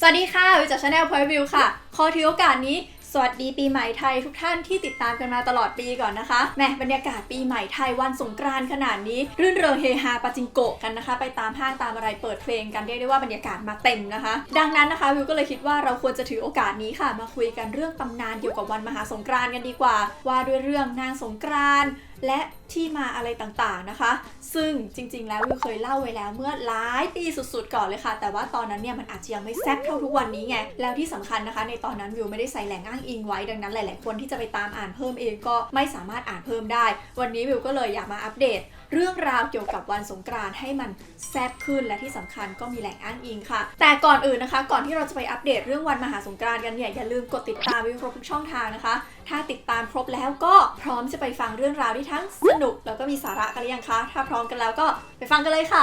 สวัสดีค่ะวิวจากชาแนลพอยวิวค่ะ ขอถือโอกาสนี้ สวัสดีปีใหม่ไทยทุกท่านที่ติดตามกันมาตลอดปีก่อนนะคะแหมบรรยากาศปีใหม่ไทยวันสงกรานต์ขนาดนี้ รื่นเริงเฮฮาปาจิงโกะกันนะคะ ไปตามห้างตามอะไรเปิดเพลงกันเรียกได้ว่าบรรยากาศมาเต็มนะคะ ดังนั้นนะคะวิวก็เลยคิดว่าเราควรจะถือโอกาสนี้ค่ะ มาคุยกันเรื่องตำนานเกี่ยวกับวันมหาสงกรานต์กันดีกว่า ว่าด้วยเรื่องนางสงกรานต์ และที่มาอะไรต่างๆนะคะ ซึ่งจริงๆ แล้ววิวเคยเล่าไว้แล้วเมื่อหลายปีสุดๆ ก่อนเลยค่ะ แต่ว่าตอนนั้นเนี่ยมันอาจจะยังไม่แซ่บเท่าทุกวันนี้ไง แล้วที่สำคัญนะคะ ในตอนนั้นวิวไม่ได้ใส่แหล่งอ้างอิงไว้ ดังนั้นหลายๆ คนที่จะไปตามอ่านเพิ่มเองก็ไม่สามารถอ่านเพิ่มได้ วันนี้วิวก็เลยอยากมาอัปเดต เรื่องราวเกี่ยวกับวันสงกรานต์ให้มันแซ่บขึ้นและที่สำคัญก็มีแหล่งอ้างอิงค่ะ แต่ก่อนอื่นนะคะ ก่อนที่เราจะไปอัปเดตเรื่องวันมหาสงกรานต์กันเนี่ยอย่าลืมกดติดตามวิวครบทุกช่องทางนะคะ ถ้าติดตามครบแล้วก็พร้อมจะไปฟังเรื่องราวที่ทั้งสนุกแล้วก็มีสาระกันหรือยังคะถ้าพร้อมกันแล้วก็ไปฟังกันเลยค่ะ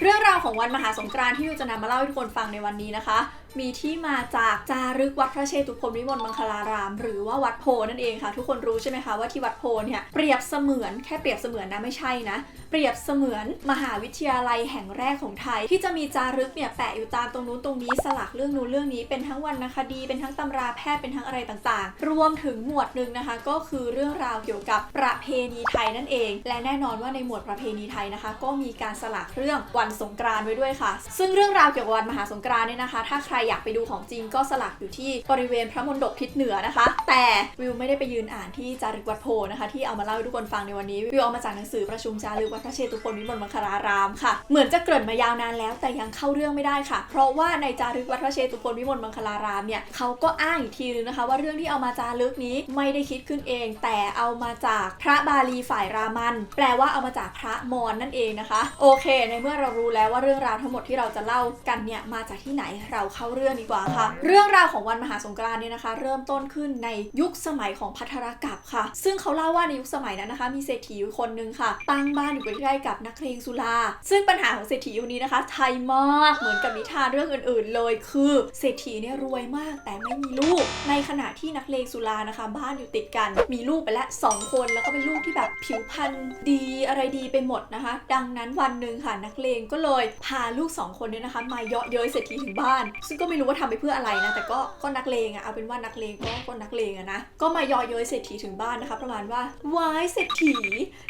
เรื่องราวของวันมหาสงกรานต์ที่วิวจะนำมาเล่าให้ทุกคนฟังในวันนี้นะคะ มีที่มาจากจารึกวัดพระเชตุพนวิมลมังคลาราม หรือว่าวัดโพนั่นเองค่ะ ทุกคนรู้ใช่ไหมคะว่าที่วัดโพเนี่ยเปรียบเสมือนแค่เปรียบเสมือนนะไม่ใช่นะ เปรียบเสมือนมหาวิทยาลัยแห่งแรกของไทย ที่จะมีจารึกเนี่ยแปะอยู่ตามตรงนู้นตรงนี้สลักเรื่องนู้นเรื่องนี้เป็นทั้งวรรณคดีเป็นทั้งตำราแพทย์เป็นทั้งอะไรต่างๆ รวมถึงหมวดหนึ่งนะคะ ก็คือเรื่องราวเกี่ยวกับประเพณีไทยนั่นเอง และแน่นอนว่าในหมวดประเพณีไทยนะคะ ก็มีการสลักเรื่องวันสงกรานต์ไว้ด้วยค่ะ ซึ่งเรื่องราวเกี่ยวกับวันมหาสงกรานต์เนี่ยนะคะ ถ้าใครอยากไปดูของจริงก็สลักอยู่ที่บริเวณพระมณฑปทิศเหนือนะคะ แต่วิวไม่ได้ไปยืนอ่านที่จารึกวัดโพนะคะที่เอามาเล่าให้ทุกคนฟังในวันนี้วิวเอามาจากหนังสือประชุมจารึกวัดพระเชตุพนวิมลมังคลารามค่ะ เหมือนจะเกริ่นมายาวนานแล้วแต่ยังเข้าเรื่องไม่ได้ค่ะ เพราะว่าในจารึกวัดพระเชตุพนวิมลมังคลารามเนี่ยเขาก็อ้างอีกทีนึงนะคะ ว่าเรื่องที่เอามาจารึกนี้ไม่ได้คิดขึ้นเอง แต่เอามาจากพระบาลีฝ่ายรามันแปลว่าเอามาจากพระมอญนั่นเองนะคะ โอเค ในเมื่อเรารู้แล้วว่าเรื่องราวทั้งหมดที่เราจะเล่ากันเนี่ยมาจากที่ไหนเราเข้าเรื่องดีกว่าค่ะ เรื่องราวของวันมหาสงกรานต์เนี่ยนะคะ เริ่มต้นขึ้นในยุคสมัยของพัทรกัปค่ะ ซึ่งเขาเล่าว่าในยุคสมัยนั้นนะคะ มีเศรษฐีอยู่คนหนึงค่ะ ตั้งบ้านอยู่ใกล้ๆกับนักเลงสุราซึ่งปัญหาของเศรษฐีคนนี้นะคะไทยมากเหมือนกับนิทานเรื่องอื่น ๆ เลยคือเศรษฐีเนี่ยรวยมากแต่ไม่มีลูก ในขณะที่นักเลงสุรานะคะ บ้านอยู่ติดกัน มีลูกไปแล้วสองคนแล้วก็เป็นลูกที่แบบผิวพรรณดีอะไรดีไปหมดนะคะ ดังนั้นวันหนึ่งค่ะนักเลงก็เลยพาลูกสองคนเนี่ยนะคะ มาเยาะเย้ยเศรษฐีถึงบ้านซึ่งก็ไม่รู้ว่าทำไปเพื่ออะไรนะ แต่ก็ก็นักเลงอะเอาเป็นว่านักเลงก็ก็นักเลงอะนะ ก็มายาะเย้ยเศรษฐีถึงบ้านนะคะประมาณว่าวายเศรษฐี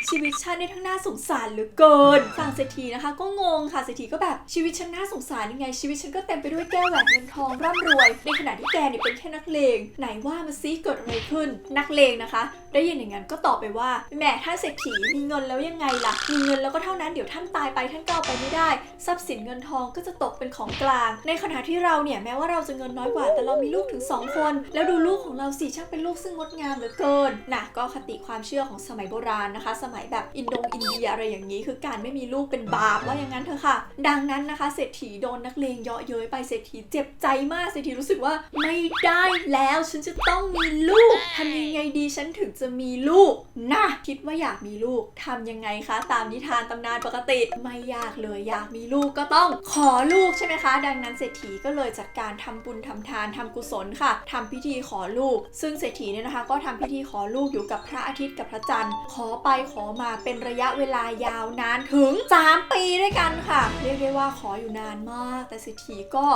ชีวิตฉันในทั้งน่าสงสารเหลือเกินฝั่งเศรษฐีนะคะ ก็งงค่ะเศรษฐีก็แบบชีวิตฉันน่าสงสารยังไง ชีวิตฉันก็เต็มไปด้วยแก้วแหวนเงินทองร่ำรวย ในขณะที่แกเนี่ยเป็นแค่นักเลง ไหนว่ามาซิเกิดอะไรขึ้น นักเลงนะคะ ได้ยินอย่างนั้นก็ตอบไปว่าแหม่ท่านเศรษฐีมีเงินแล้วยังไงล่ะมีเงินแล้วก็เท่านั้นเดี๋ยวท่านตายไปท่านก็เอาไปไม่ได้ ทรัพย์สินเงินทองก็จะตกเป็นของกลาง ในขณะที่เราเนี่ยแม้ว่าเราจะเงินน้อยกว่า แต่เรามีลูกถึง 2 คน แล้วดูลูกของเราสิช่างเป็นลูกซึ่งงดงามเหลือเกินนะก็คติความเชื่อของสมัยโบราณนะคะ สมัยแบบอินโดอินเดียอะไรอย่างนี้ คือการไม่มีลูกเป็นบาปว่าอย่างนั้นเถอะค่ะ ดังนั้นนะคะเศรษฐีโดนนักเลงเยาะเย้ยไปเศรษฐีเจ็บใจมากเศรษฐีรู้สึกว่าไม่ได้แล้วฉันจะต้องมีลูกทำยังไงดีฉันถึงจะมีลูกนะคิดว่าอยากมีลูกทำยังไงคะ ตามนิทานตำนานปกติ ไม่ยากเลยอยากมีลูกก็ต้องขอลูกใช่ไหมคะ ดังนั้นเศรษฐีก็เลยจัดการทำบุญทำทานทำกุศลค่ะทำพิธีขอลูก ซึ่งเศรษฐีเนี่ยนะคะ ก็ทำพิธีขอลูกอยู่กับพระอาทิตย์กับพระจันทร์ ขอไปขอมาเป็นระยะเวลายาวนานถึง 3 ปีด้วยกันค่ะ เรียกได้ว่าขออยู่นานมาก แต่เศรษฐีก็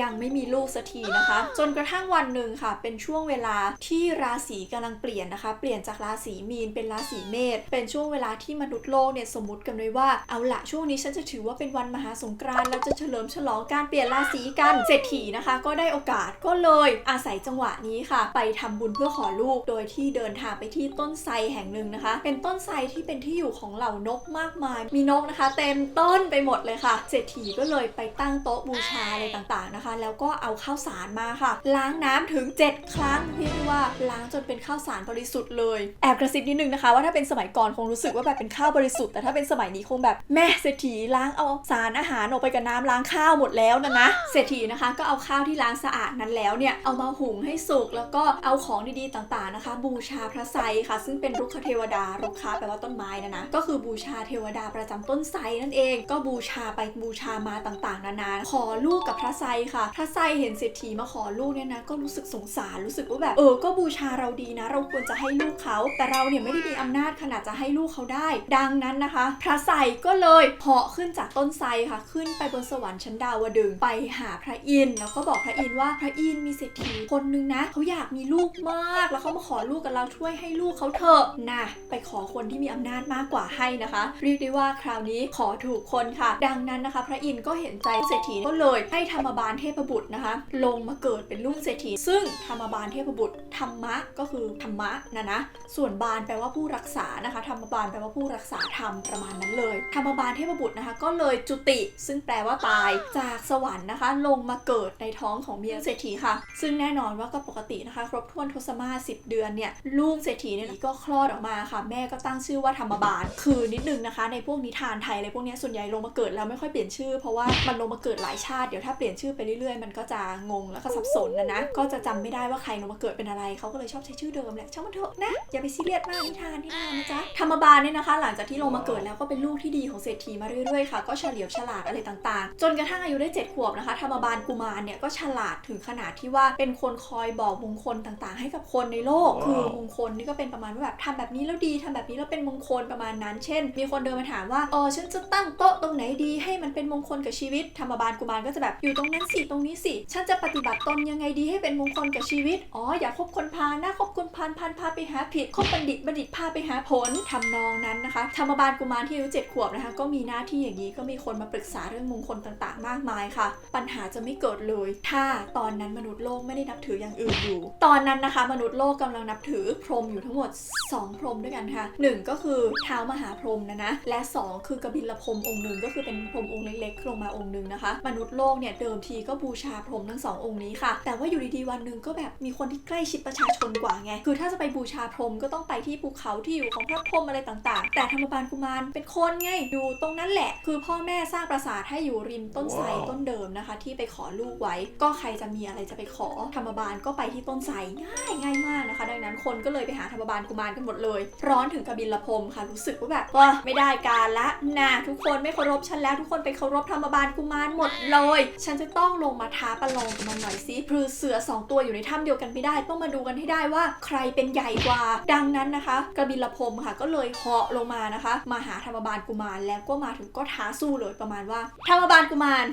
ยังไม่มีลูกสักทีนะคะ จนกระทั่งวันหนึ่งค่ะ เป็นช่วงเวลาที่ราศีกำลังเปลี่ยนนะคะ เปลี่ยนจากราศีมีนเป็นราศีเมษเป็นช่วงเวลาที่มนุษย์โลกเนี่ยสมมติกันไว้ว่าเอาละช่วงนี้ฉันจะถือว่าเป็นวันมหาสงกรานต์เราจะเฉลิมฉลองการเปลี่ยนราศีกันเศรษฐีนะคะก็ได้โอกาสก็เลยอาศัยจังหวะนี้ค่ะ ไปทำบุญเพื่อขอลูก โดยที่เดินทางไปที่ต้นไทรแห่งหนึ่งนะคะ เป็นต้นไทรที่เป็นที่อยู่ของเหล่านกมากมาย มีนกนะคะ เต็มต้นไปหมดเลยค่ะ เศรษฐีก็เลยไปตั้งโต๊ะบูชาอะไรต่างๆนะคะ แล้วก็เอาข้าวสารมาค่ะ ล้างน้ำถึง 7 ครั้งเรียกว่าล้างจนเป็นข้าวสารบริสุทธิ์เลย แอบกระซิบนิดนึงนะคะ ว่าถ้าเป็นสมัยก่อนคงรู้สึกว่าแบบเป็นข้าวบริสุทธิ์แต่ถ้าเป็นสมัยนี้คงแบบแม่เศรษฐีล้างเอาสารอาหารออกไปกับน้ำล้างข้าวหมดแล้วนะนะเศรษฐีนะคะก็เอาข้าวที่ล้างสะอาดนั้นแล้วเนี่ยเอามาหุงให้สุกแล้วก็เอาของดีๆต่างๆนะคะ บูชาพระไทรค่ะ ซึ่งเป็นรุกขเทวดารุกขะแปลว่าต้นไม้นะนะก็คือบูชาเทวดาประจำต้นไทรนั่นเองก็บูชาไปบูชามาต่างๆ นานาขอลูกกับพระไทรค่ะ พระไทรเห็นเศรษฐีมาขอลูกเนี่ยนะก็รู้สึกสงสารรู้สึกว่าแบบเออก็บูชาเราดีนะ เราควรจะให้ลูกเขาแต่เราเนี่ยไม่ได้มีอำนาจขนาดจะให้ลูกเขาได้ ดังนั้นนะคะ พระไทรก็เลยเหาะขึ้นจากต้นไทรค่ะ ขึ้นไปบนสวรรค์ชั้นดาวดึงไปหาพระอินทร์แล้วก็บอกพระอินทร์ว่าพระอินทร์มีเศรษฐีคนนึงนะเขาอยากมีลูกมาก แล้วเขามาขอลูกกับเราช่วยให้ลูกเขาเถอะนะไปขอคนที่มีอำนาจมากกว่าให้นะคะ เรียกได้ว่าคราวนี้ขอถูกคนค่ะ ดังนั้นนะคะ พระอินทร์ก็เห็นใจเศรษฐีก็เลยให้ธรรมบาลเทพบุตรนะคะ ลงมาเกิดเป็นลูกเศรษฐี ซึ่งธรรมบาลเทพบุตรธรรมะก็คือธรรมะนะนะส่วนบาลแปลว่าผู้รักษานะคะธรรมบาลแปลว่าผู้รักษาธรรมประมาณนั้นเลยธรรมบาลเทพบุตรนะคะ ก็เลยจุติ ซึ่งแปลว่าตายจากสวรรค์นะคะ ลงมาเกิดในท้องของเมียเศรษฐีค่ะ ซึ่งแน่นอนว่าก็ปกตินะคะ ครบถ้วนทศมาศ10เดือนเนี่ยลูกเศรษฐีเนี่ยก็คลอดออกมาค่ะ แม่ก็ตั้งชื่อว่าธรรมบาล คือนิดนึงนะคะ ในพวกนิทานไทยอะไรพวกนี้ส่วนใหญ่ลงมาเกิดแล้วไม่ค่อยเปลี่ยนชื่อเพราะว่ามันลงมาเกิดหลายชาติเดี๋ยวถ้าเปลี่ยนชื่อไปเรื่อยๆ มันก็จะงงแล้วก็สับสนนะนะก็จะจำไม่ได้ว่าใครลงมาเกิดเป็นอะไรเขาก็เลยชอบใช้ชื่อเดิมแหละช่างมันเถอะนะอย่าไปซีเรียสมากนิทานนิทานนะจ๊ะธรรมบาลเนี่ยนะคะ หลังจากที่ลงมาเกิดแล้วก็เป็นลูกที่ดีของเศรษฐีมาเรื่อยๆค่ะก็เฉลียวฉลาดอะไรต่างๆ จนกระทั่งอายุได้7ขวบนะคะธรรมบาลกุมารเนี่ยก็ฉลาดถึงขนาดที่ว่าเป็นคนคอยบอกมงคลต่างๆ ให้กับคนในโลกคือมงคลนี่ก็เป็นประมาณว่าแบบทำแบบนี้แล้วดีทำแบบนี้แล้วเป็นมงคลประมาณนั้น เช่น มีคนเดินมาถามว่าเออฉันจะตั้งโต๊ะตรงไหนดี ให้มันเป็นมงคลกับชีวิตธรรมบาลกุมารก็จะแบบอยู่ตรงนั้นสิตรงนี้สิฉันจะปฏิบัติตนยังไงดีให้เป็นมงคลกับชีวิตอ๋ออย่าคบคนพาลนะคบคนพาลพาลพาไปหาผิดคบบัณฑิตบัณฑิตพาไปหาผลทำนองนั้นนะคะธรรมบาลกุมารที่อายุเจ็ดขวบนะคะก็มีหน้าที่อย่างนี้ก็มีคนมาปรึกษาเรื่องมงคลต่างๆ มากมายค่ะ ปัญหาจะไม่เกิดเลย ถ้าตอนนั้นมนุษย์โลกไม่ได้นับถืออย่างอื่นอยู่ ตอนนั้นนะคะ มนุษย์โลกกำลังนับถือพรหมอยู่ทั้งหมด 2 พรหมด้วยกันค่ะหนึ่งก็คือเท้ามหาพรหมนะนะ และ 2 คือกบิลพรหมองค์หนึ่งก็คือเป็นพรหมองค์เล็กๆลงมาองค์หนึ่งนะคะ มนุษย์โลกเนี่ยเดิมทีก็บูชาพรหมทั้งสององค์นี้ค่ะ แต่ว่าอยู่ดีๆวันหนึ่งก็แบบมีคนที่ใกล้ชิดประชาชนกว่าไง คือถ้าจะไปบูชาพรหมก็ต้องไปที่ภูเขาที่อยู่ของพระพรหมอะไรต่างๆ แต่ธรรมบาลกุมารเป็นคนไงอยู่ตรงนั้นแหละ คือพ่อแม่สร้างปราสาทให้อยู่ริมต้นไทรต้นเดิมนะคะ ที่ไปขอลูกไว้ ก็ใครจะมีอะไรจะไปขอธรรมบาลก็ไปที่ต้นไทรง่ายง่ายมากนะคะ ดังนั้นคนก็เลยไปหาธรรมบาลกุมารกันหมดเลย ร้อนถึงกบิลพรมค่ะ รู้สึกว่าแบบว่าไม่ได้การละนะทุกคนไม่เคารพฉันแล้วทุกคนไปเคารพธรรมบาลกุมารหมดเลย ฉันจะต้องลงมาท้าประลองกับมันหน่อยสิคือเสือสองตัวอยู่ในถ้ำเดียวกันไม่ได้ต้องมาดูกันให้ได้ว่าใครเป็นใหญ่กว่า ดังนั้นนะคะ กบิลพรมค่ะ ก็เลยเหาะลงมานะคะ มาหาธรรมบาลกุมารแล้วก็มาถึงก็ท้าสู้เลยประมาณว่าธรรมบาลกุมาร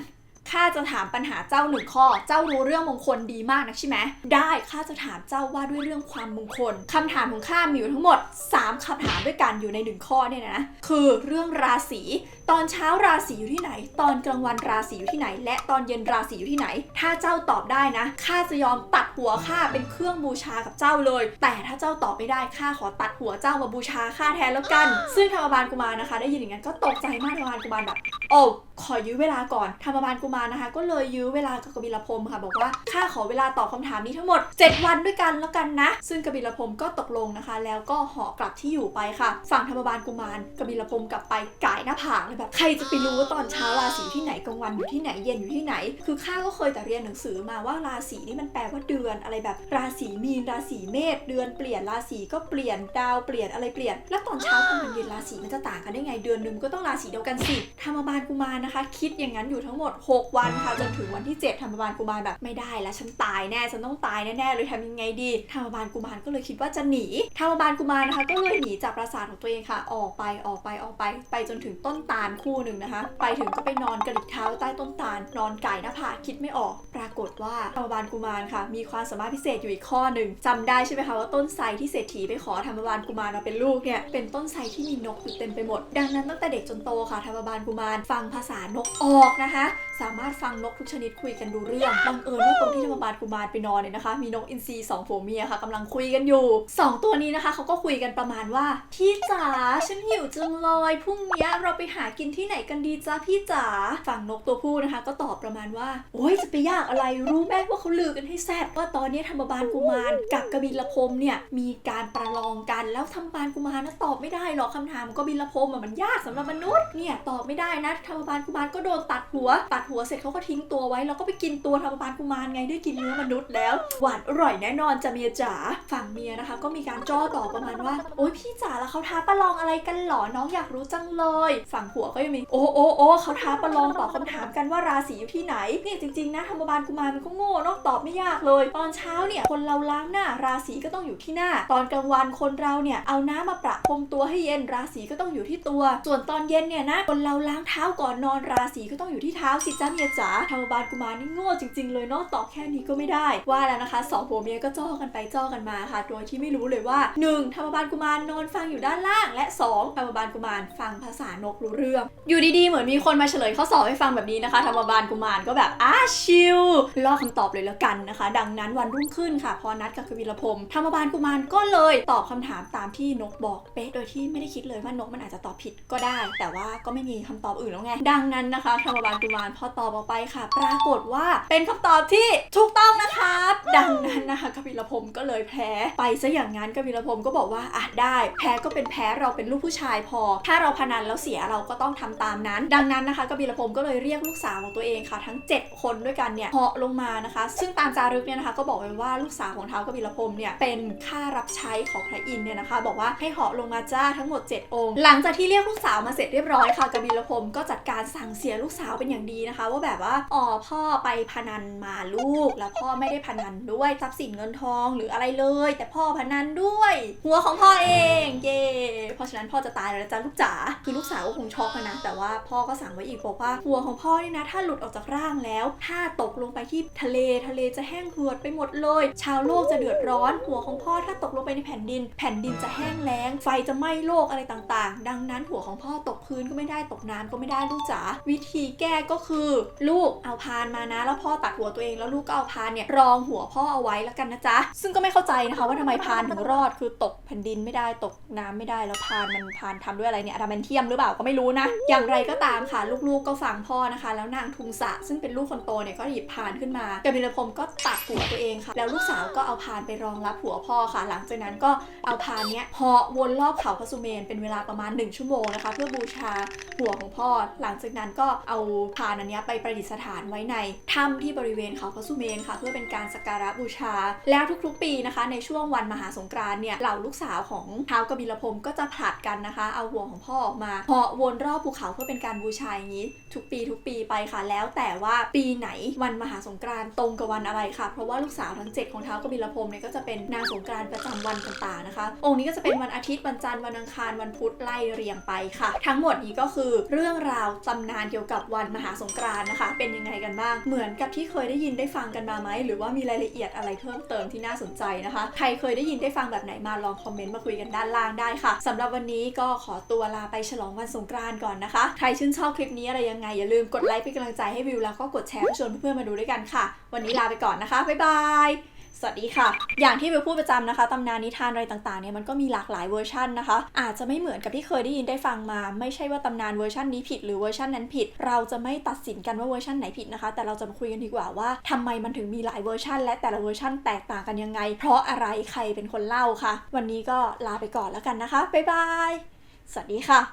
ข้าจะถามปัญหาเจ้าหนึ่งข้อ เจ้ารู้เรื่องมงคลดีมากนะใช่ไหม ได้ข้าจะถามเจ้าว่าด้วยเรื่องความมงคลคำถามของข้ามีอยู่ทั้งหมด 3คำถามด้วยกันอยู่ในหนึ่งข้อเนี่ยนะ คือเรื่องราศี ตอนเช้าราศีอยู่ที่ไหน ตอนกลางวันราศีอยู่ที่ไหน และตอนเย็นราศีอยู่ที่ไหน ถ้าเจ้าตอบได้นะ ข้าจะยอมตัดหัวข้าเป็นเครื่องบูชากับเจ้าเลย แต่ถ้าเจ้าตอบไม่ได้ ข้าขอตัดหัวเจ้ามาบูชาข้าแทนแล้วกัน ซึ่งธรรมบาลกุมารนะคะ ได้ยินอย่างนั้นก็ตกใจมากธรรมบาลกุมารแบบ โอ้ขอยื้อเวลาก่อนธรรมบาลกุมารนะคะ ก็เลยยื้อเวลากับกบิลพรมค่ะ บอกว่าข้าขอเวลาตอบคำถามนี้ทั้งหมด 7 วันด้วยกันแล้วกันนะ ซึ่งกบิลพรมก็ตกลงนะคะ แล้วก็เหาะกลับที่อยู่ไปค่ะ ฝั่งธรรมบาลกุมารกบิลพรมกลับไปกายหน้าผากเลยแบบใครจะไปรู้ว่าตอนเช้าราศีที่ไหนกลางวันอยู่ที่ไหนเย็นอยู่ที่ไหน คือข้าก็เคยแต่เรียนหนังสือมาว่าราศีนี่มันแปลว่าเดือนอะไรแบบ ราศีมีนราศีเมษเดือนเปลี่ยนราศีก็เปลี่ยนดาวเปลี่ยนอะไรเปลี่ยน แล้วตอนเช้ากลางวันเย็นราศีมันจะต่างกันได้ไงเดือนหนึ่งก็ต้องราศีเดียวกันสิธรรมบาลกุมารนะคะ คิดอย่างนั้นอยู่ทั้งหมด 6 วันค่ะจนถึงวันที่ 7ธรรมบาลกุมารแบบไม่ได้แล้วฉันตายแน่ฉันต้องตายแน่ๆเลยทำยังไงดีธรรมบาลกุมารก็เลยคิดว่าจะหนีธรรมบาลกุมารนะคะก็เลยหนีจากปราสาทของตัวเองค่ะ ออกไปออกไปออกไป ไปจนถึงต้นตาลคู่หนึ่งนะคะ ไปถึงก็ไปนอนกระดิกเท้าใต้ต้นตาล นอนไก่หน้าผาคิดไม่ออก ปรากฏว่าธรรมบาลกุมารค่ะ มีความสามารถพิเศษอยู่อีกข้อหนึ่งจำได้ใช่ไหมคะว่าต้นไทรที่เศรษฐีไปขอธรรมบาลกุมารมาเป็นลูกเนี่ยเป็นต้นไทรที่มีนกอยู่เต็มไปหมด ดังนั้นตั้งแต่เด็กจนโตค่ะธรรมบาลกุมารฟังภาษานกออกนะคะ สามารถฟังนกทุกชนิดคุยกันดูเรื่องบังเอิญว่าตรงที่ธรรมบาลกุมารไปนอนเนี่ยนะคะ มีนกอินทรีสองผัวเมียค่ะกำลังคุยกันอยู่สองตัวนี้นะคะเขาก็คุยกันประมาณว่า พี่จ๋าฉันหิวจังเลยพรุ่งนี้เราไปหากินที่ไหนกันดีจ้าพี่จ๋าฝั่งนกตัวผู้นะคะ ก็ตอบประมาณว่า โอ้ยจะไปยากอะไรรู้แม่ว่าเขาลือกันให้แซ่บว่าตอนนี้ธรรมบาลกุมารกับกบิลพรมเนี่ยมีการประลองกันแล้วธรรมบาลกุมารนะตอบไม่ได้หรอกคำถามของกบิลพรมอะมันยากสำหรับมนุษย์เนี่ยตอบไม่ได้นะธรรมบาลกุมารก็โดนตัดหัวตัดหัวหัวเสร็จเขาก็ทิ้งตัวไว้แล้วก็ไปกินตัวธรรมบาลกุมารไงได้กินเนื้อมนุษย์แล้ว หวานอร่อยแน่นอนจะเมียจ๋าฝั่งเมียนะคะ ก็มีการจ้อต่อประมาณว่า โอ๊ยพี่จ๋าแล้วเขาท้าประลองอะไรกันหรอน้องอยากรู้จังเลย ฝั่งผัวก็ยังมีโอ้โอ้โอ้เขาท้าประลองตอบคำถามกันว่าราศีอยู่ที่ไหนเนี่ยจริงๆนะธรรมบาลกุมารมันก็โง่เนอะตอบไม่ยากเลย ตอนเช้าเนี่ยคนเราล้างหน้าราศีก็ต้องอยู่ที่หน้า ตอนกลางวันคนเราเนี่ยเอาน้ำมาประพรมตัวให้เย็นราศีก็ต้องอยู่ที่ตัว ส่วนตอนเย็นเนี่ยนะคนเราล้างเท้าก่อนนอนราศีก็ต้องอยู่ที่เท้าสิจ้าเมียจ๋าธรรมบาลกุมารนี่โง่จริง ๆ เลยเนาะตอบแค่นี้ก็ไม่ได้ ว่าแล้วนะคะสองผัวเมียก็จ้อกันไปจ้อกันมาค่ะ โดยที่ไม่รู้เลยว่า 1. ธรรมบาลกุมารนอนฟังอยู่ด้านล่าง และ 2. ธรรมบาลกุมารฟังภาษานกรู้เรื่อง อยู่ดีๆ เหมือนมีคนมาเฉลยข้อสอบให้ฟังแบบนี้นะคะธรรมบาลกุมารก็แบบอ้าชิลรอคำตอบเลยแล้วกันนะคะ ดังนั้นวันรุ่งขึ้นค่ะ พอนัดกับกวิลพงศ์ธรรมบาลกุมารก็เลยตอบคำถามตามที่นกบอกเป๊ะโดยที่ไม่ได้คิดเลยว่านกมันอาจจะตอบผิดก็ได้ แต่ว่าก็ไม่มีคำตอบอื่นแล้วไงดังนั้นนะคะธรรมบาลกุมารพอตอบออกไปค่ะ ปรากฏว่าเป็นคำตอบที่ถูกต้องนะครับ ดังนั้นนะคะกบิลพงศ์ก็เลยแพ้ไปซะอย่างนั้นกบิลพงศ์ก็บอกว่าอะได้ แพ้ก็เป็นแพ้เราเป็นลูกผู้ชายพอ ถ้าเราพนันแล้วเสียเราก็ต้องทำตามนั้น ดังนั้นนะคะกบิลพงศ์ก็เลยเรียกลูกสาวของตัวเองค่ะ ทั้ง 7 คนด้วยกันเนี่ยเหาะลงมานะคะ ซึ่งตามจารึกเนี่ยนะคะ ก็บอกไว้ว่าลูกสาวของเท้าวกบิลพงศ์เนี่ยเป็นข้ารับใช้ของพระอินทร์เนี่ยนะคะ บอกว่าให้เหาะลงมาจ้าทั้งหมด 7 องค์ หลังจากที่เรียกลูกสาวมาเสร็จเรียบร้อยค่ะกบิลพงศ์ก็จัดการสั่งเสียลูกสาวเป็นอย่างดีนะคะ ว่าแบบว่าอ๋อพ่อไปพนันมาลูก แล้วพ่อไม่ได้พนันด้วยทรัพย์สินเงินทองหรืออะไรเลย แต่พ่อพนันด้วย หัวของพ่อเองเย่เพราะฉะนั้นพ่อจะตายแล้วนะจ๊ะลูกจ๋าคือลูกสาวก็คงช็อกนะแต่ว่าพ่อก็สั่งไว้อีกบอกว่าหัวของพ่อนี่นะถ้าหลุดออกจากร่างแล้ว ถ้าตกลงไปที่ทะเลทะเลจะแห้งเหือดไปหมดเลย ชาวโลกจะเดือดร้อนหัวของพ่อถ้าตกลงไปในแผ่นดิน แผ่นดินจะแห้งแล้ง ไฟจะไหม้โลกอะไรต่างๆ ดังนั้นหัวของพ่อตกพื้นก็ไม่ได้ตกน้ำก็ไม่ได้ลูกจ๋าวิธีแก้ก็คือลูกเอาพานมานะ แล้วพ่อตัดหัวตัวเองแล้วลูกก็เอาพานเนี่ยรองหัวพ่อเอาไว้แล้วกันนะจ๊ะ ซึ่งก็ไม่เข้าใจนะคะว่าทำไมพานถึงรอดคือตกแผ่นดินไม่ได้ตกน้ำไม่ได้แล้วพานมันพานทำด้วยอะไรเนี่ยอะดามนเทียมหรือเปล่าก็ไม่รู้นะ อย่างไรก็ตามค่ะ ลูกๆก็ฟังพ่อนะคะ แล้วนางทุงสะซึ่งเป็นลูกคนโตเนี่ยก็หยิบพานขึ้นมากบิลพรมก็ตัดหัวตัวเองค่ะ แล้วลูกสาวก็เอาพานไปรองรับหัวพ่อค่ะ หลังจากนั้นก็เอาพานเนี้ยเหาะวนรอบเขาพระสุเมนเป็นเวลาประมาณ 1 ชั่วโมงนะคะ เพื่อบูชาหัวของพ่อ หลังจากนั้นก็เอาพานอันนี้ไปประดิษฐานไว้ในถ้ำที่บริเวณเขาพระสุเมนค่ะ เพื่อเป็นการสักการะบูชา แล้วทุกๆ ปีนะคะ ในช่วงวันมหาสงกรานเนี่ยเหล่าลูกสาวของท้าวกบิลพมก็จะผลัดกันนะคะ เอาหัวของพ่อออกมาเหาะวนรอบภูเขาเพื่อเป็นการบูชาอย่างนี้ ทุกปีทุกปีไปค่ะ แล้วแต่ว่าปีไหนวันมหาสงกรานตรงกับวันอะไรค่ะ เพราะว่าลูกสาวทั้ง 7 ของท้าวกบิลพมเนี่ยก็จะเป็นนางสงกรานประจำวันต่างๆนะคะ องค์นี้ก็จะเป็นวันอาทิตย์วันจันทร์วันอังคารวันพุธไล่เรียงไปค่ะ ทั้งหมดนี้ก็คือเรื่องราวตำนานเกี่ยวกับวันมหาสงกรานต์นะคะ เป็นยังไงกันบ้าง เหมือนกับที่เคยได้ยินได้ฟังกันมาไหม หรือว่ามีรายละเอียดอะไรเพิ่มเติมที่น่าสนใจนะคะ ใครเคยได้ยินได้ฟังแบบไหนมาลองคอมเมนต์มาคุยกันด้านล่างได้ค่ะสำหรับวันนี้ก็ขอตัวลาไปฉลองวันสงกรานต์ก่อนนะคะ ใครชื่นชอบคลิปนี้อะไรยังไงอย่าลืมกดไลค์เป็นกำลังใจให้วิวแล้วก็กดแชร์ชวนเพื่อนๆมาดูด้วยกันค่ะ วันนี้ลาไปก่อนนะคะบ๊ายบาย สวัสดีค่ะ อย่างที่วิวพูดประจำนะคะตำนานนิทานอะไรต่างๆเนี่ยมันก็มีหลากหลายเวอร์ชันนะคะ อาจจะไม่เหมือนกับที่เคยได้ยินได้ฟังมา ไม่ใช่ว่าตำนานเวอร์ชันนี้ผิดหรือเวอร์ชันนั้นผิด เราจะไม่ตัดสินกันว่าเวอร์ชันไหนผิดนะคะ แต่เราจะมาคุยกันดีกว่าว่าทำไมมันถึงมีหลายเวอร์ชันและแต่ละเวอร์ชันแตกต่างกันยังไง เพราะอะไรใครเป็นคนเล่าค่ะ วันนี้ก็ลาไปก่อนแล้วกันนะคะบ๊ายบายสวัสดีค่ะ